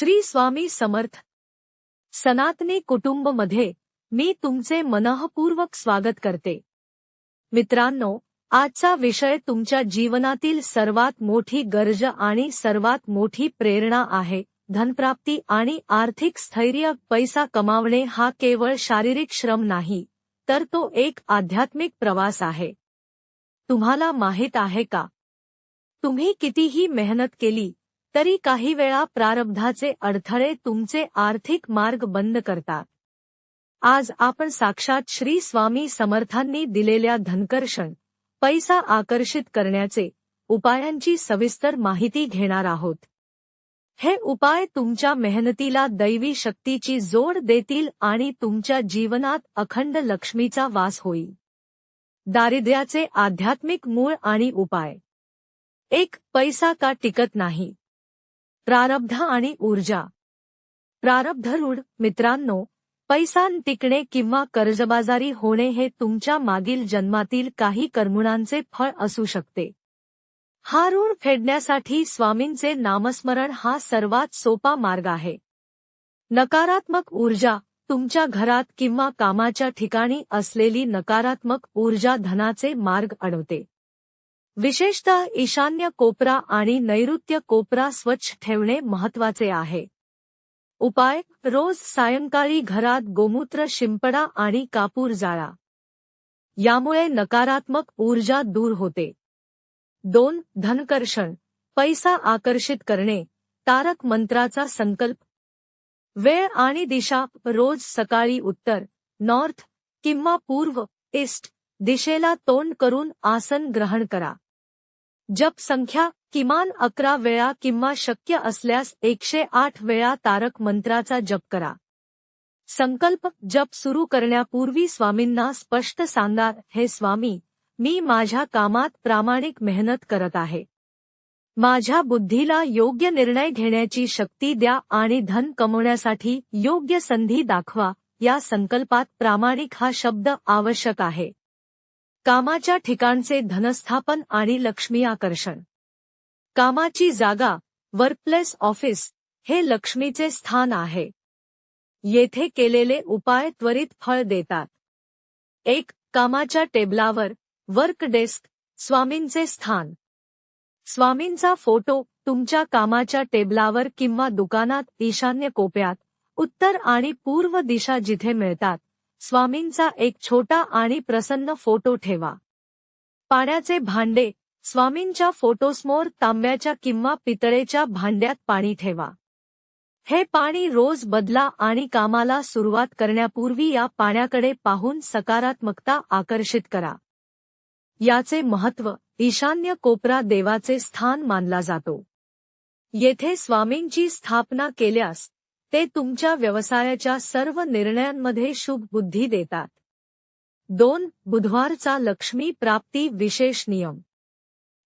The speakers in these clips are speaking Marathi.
श्री स्वामी समर्थ. सनातनी कुटुंबमध्ये मी तुमचे मनःपूर्वक स्वागत करते. मित्रांनो आजचा विषय तुमच्या जीवनातील सर्वात मोठी गरज आणि सर्वात मोठी प्रेरणा आहे. धनप्राप्ती आणि आर्थिक स्थैर्य पैसा कमावणे हा केवळ शारीरिक श्रम नाही तर तो एक आध्यात्मिक प्रवास आहे. तुम्हाला माहीत आहे का? तुम्ही कितीही मेहनत केली तरी काही वेळा प्रारब्धाचे अडथळे तुमचे आर्थिक मार्ग बंद करतात. आज आपण साक्षात श्री स्वामी समर्थांनी दिलेल्या धनकर्षण पैसा आकर्षित करण्याचे उपायांची सविस्तर माहिती घेणार आहोत. हे उपाय तुमच्या मेहनतीला दैवी शक्तीची जोड देतील आणि तुमच्या जीवनात अखंड लक्ष्मीचा वास होईल. दारिद्र्याचे आध्यात्मिक मूळ आणि उपाय. एक पैसा का टिकत नाही? प्रारब्ध आणि ऊर्जा. प्रारब्ध रूढ मित्रांनो पैसा टिकणे किंवा कर्जबाजारी होणे हे तुमच्या मागील जन्मातील काही कर्मुणांचे फळ असू शकते. हा ऋण फेडण्यासाठी स्वामींचे नामस्मरण हा सर्वात सोपा मार्ग आहे. नकारात्मक ऊर्जा तुमच्या घरात किंवा कामाच्या ठिकाणी असलेली नकारात्मक ऊर्जा धनाचे मार्ग अडवते. विशेषतः ईशान्य कोपरा आणि नैऋत्य कोपरा स्वच्छ ठेवणे महत्त्वाचे आहे. उपाय रोज सायंकाळी घरात गोमूत्र शिंपडा आणि कापूर जाळा. यामुळे नकारात्मक ऊर्जा दूर होते. दोन धनकर्षण पैसा आकर्षित करणे तारक मंत्राचा संकल्प. वेळ आणि दिशा रोज सकाळी उत्तर नॉर्थ किंवा पूर्व ईस्ट. दिशेला तोंड करून आसन ग्रहण करा. जप संख्या किमान अकरा वेळा किंवा शक्य असल्यास एकशे आठ वेळा तारक मंत्राचा जप करा. संकल्प जप सुरू करण्यापूर्वी स्वामींना स्पष्ट सांगा हे स्वामी मी माझ्या कामात प्रामाणिक मेहनत करत आहे. माझ्या बुद्धीला योग्य निर्णय घेण्याची शक्ती द्या आणि धन कमवण्यासाठी योग्य संधी दाखवा. या संकल्पात प्रामाणिक हा शब्द आवश्यक आहे. कामाच्या ठिकाणचे धनस्थापन आणि लक्ष्मी आकर्षण. कामाची जागा वर्कप्लेस ऑफिस हे लक्ष्मीचे स्थान आहे. येथे केलेले उपाय त्वरित फळ देतात. एक कामाच्या टेबलावर वर्क डेस्क स्वामींचे स्थान. स्वामींचा फोटो तुमच्या कामाच्या टेबलावर किंवा दुकानात ईशान्य कोप्यात उत्तर आणि पूर्व दिशा जिथे मिळतात. स्वामींचा एक छोटा आणि प्रसन्न फोटो ठेवा. पाण्याचे भांडे स्वामींच्या फोटोसमोर तांब्याच्या किंवा पितळेच्या भांड्यात पाणी ठेवा. हे पाणी रोज बदला आणि कामाला सुरुवात करण्यापूर्वी या पाण्याकडे पाहून सकारात्मकता आकर्षित करा. याचे महत्त्व ईशान्य कोपरा देवाचे स्थान मानला जातो. येथे स्वामींची स्थापना केल्यास ते तुमच्या व्यवसायाच्या सर्व निर्णयांमध्ये शुभ बुद्धी देतात. दोन बुधवारचा लक्ष्मी प्राप्ती विशेष नियम.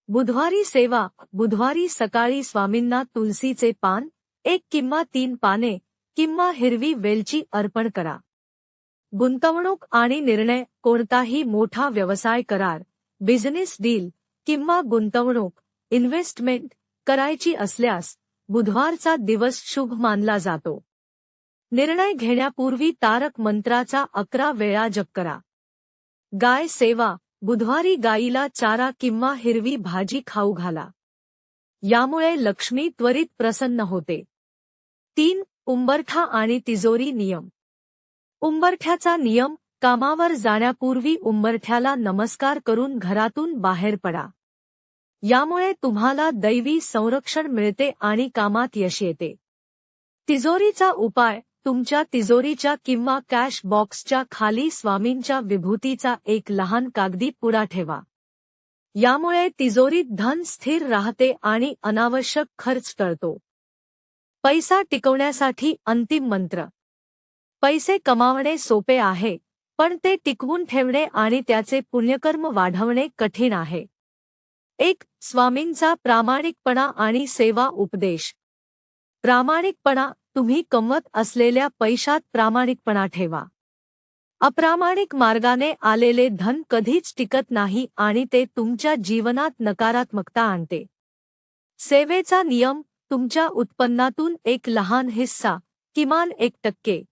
बुधवारी सेवा बुधवारी सकाळी स्वामींना तुलसीचे पान एक किंवा तीन पाने किंवा हिरवी वेलची अर्पण करा. गुंतवणूक आणि निर्णय कोणताही मोठा व्यवसाय करार बिझनेस डील किंवा गुंतवणूक इन्व्हेस्टमेंट करायची असल्यास बुधवारचा दिवस शुभ मानला जातो. निर्णय घेण्यापूर्वी तारक मंत्राचा अकरा वेळा जप करा. गाय सेवा बुधवारी गायीला चारा किंवा हिरवी भाजी खाऊ घाला. यामुळे लक्ष्मी त्वरित प्रसन्न होते. तीन उंबरठा आणि तिजोरी नियम. उंबरठ्याचा नियम कामावर जाण्यापूर्वी उंबरठ्याला नमस्कार करून घरातून बाहेर पडा. यामुळे तुम्हाला दैवी संरक्षण मिळते आणि कामात यश येते. तिजोरीचा उपाय तुमच्या तिजोरीच्या किंवा कॅश बॉक्सच्या खाली स्वामींच्या विभूतीचा एक लहान कागदी पुडा ठेवा. यामुळे तिजोरीत धन स्थिर राहते आणि अनावश्यक खर्च टळतो. पैसा टिकवण्यासाठी अंतिम मंत्र. पैसे कमावणे सोपे आहे पण ते टिकवून ठेवणे आणि त्याचे पुण्यकर्म वाढवणे कठीण आहे. एक स्वामींचा प्रामाणिकपणा आणि सेवा उपदेश. प्रामाणिकपणा तुम्ही कमवत असलेल्या पैशात प्रामाणिकपणा ठेवा. अप्रामाणिक मार्गाने आलेले धन कधीच टिकत नाही आणि ते तुमच्या जीवनात नकारात्मकता आणते. सेवेचा नियम तुमच्या उत्पन्नातून एक लहान हिस्सा किमान एक टक्के.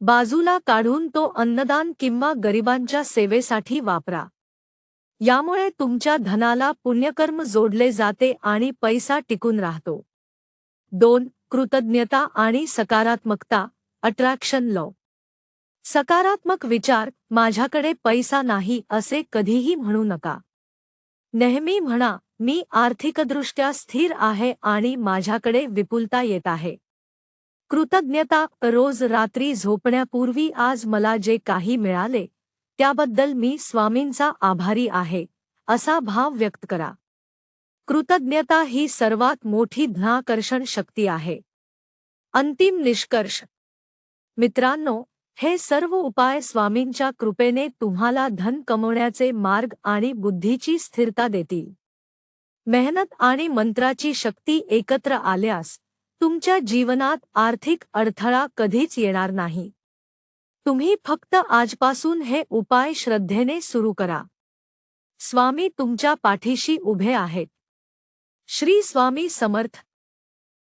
बाजूला काढून तो अन्नदान किंवा गरिबांच्या सेवेसाठी वापरा. यामुळे तुमच्या धनाला पुण्यकर्म जोडले जाते आणि पैसा टिकून राहतो. दोन कृतज्ञता आणि सकारात्मकता अट्रॅक्शन लॉ सकारात्मक विचार माझ्याकडे पैसा नाही असे कधीही म्हणू नका. नेहमी म्हणा मी आर्थिकदृष्ट्या स्थिर आहे आणि माझ्याकडे विपुलता येत आहे. कृतज्ञता रोज रात्री झोपण्यापूर्वी आज मला जे काही मिळाले त्याबद्दल मी स्वामींचा आभारी आहे असा भाव व्यक्त करा. कृतज्ञता ही सर्वात मोठी ध्नाकर्षण शक्ती आहे. अंतिम निष्कर्ष. मित्रांनो हे सर्व उपाय स्वामींच्या कृपेने तुम्हाला धन कमवण्याचे मार्ग आणि बुद्धीची स्थिरता देतील. मेहनत आणि मंत्राची शक्ती एकत्र आल्यास तुमच्या जीवनात आर्थिक अडथळा कधीच येणार नाही. तुम्ही फक्त आजपासून हे उपाय श्रद्धेने सुरू करा. स्वामी तुमच्या पाठीशी उभे आहेत. श्री स्वामी समर्थ.